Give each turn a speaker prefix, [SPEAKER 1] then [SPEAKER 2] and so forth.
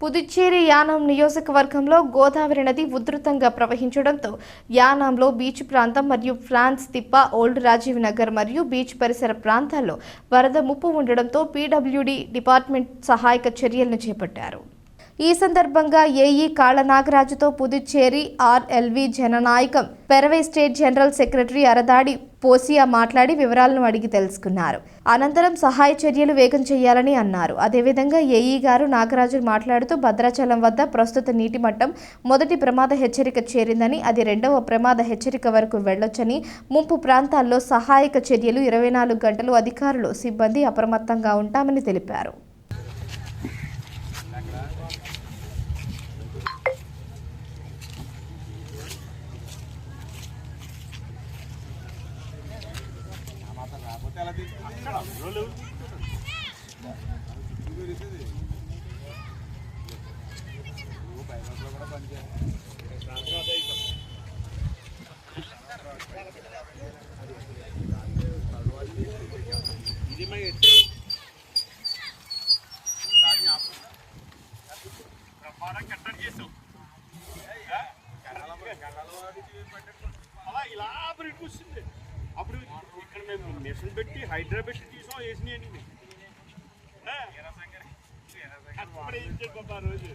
[SPEAKER 1] పుదుచ్చేరి యానాం నియోజకవర్గంలో గోదావరి నది ఉధృతంగా ప్రవహించడంతో యానాంలో బీచ్ ప్రాంతం మరియు ఫ్రాన్స్ తిప్ప ఓల్డ్ రాజీవ్ నగర్ మరియు బీచ్ పరిసర ప్రాంతాల్లో వరద ముప్పు ఉండడంతో పీడబ్ల్యూడీ డిపార్ట్మెంట్ సహాయక చర్యలను చేపట్టారు. ఈ సందర్భంగా ఏఈ కాళ నాగరాజుతో Puducherry RLV Jananayakam. Peravai state general secretary అరదాడి పోసియా మాట్లాడి వివరాలను అడిగి తెలుసుకున్నారు. అనంతరం సహాయ చర్యలు వేగం చేయాలని అన్నారు. అదేవిధంగా ఏఈ గారు నాగరాజు మాట్లాడుతూ భద్రాచలం వద్ద ప్రస్తుత నీటి మట్టం మొదటి ప్రమాద హెచ్చరిక చేరిందని అది రెండవ ప్రమాద హెచ్చరిక వరకు వెళ్ళొచ్చని ముంపు ప్రాంతాల్లో సహాయక చర్యలు ఇరవై నాలుగు గంటలు అధికారులు సిబ్బంది అప్రమత్తంగా ఉంటామని తెలిపారు.
[SPEAKER 2] అలా ఇలా బ్రేక్ వచ్చింది అప్పుడు ఇక్కడ మేము మిషన్ పెట్టి పెట్టి తీసాం వేసినాయండి అప్పుడే ఇచ్చారు పాప ఆ రోజు?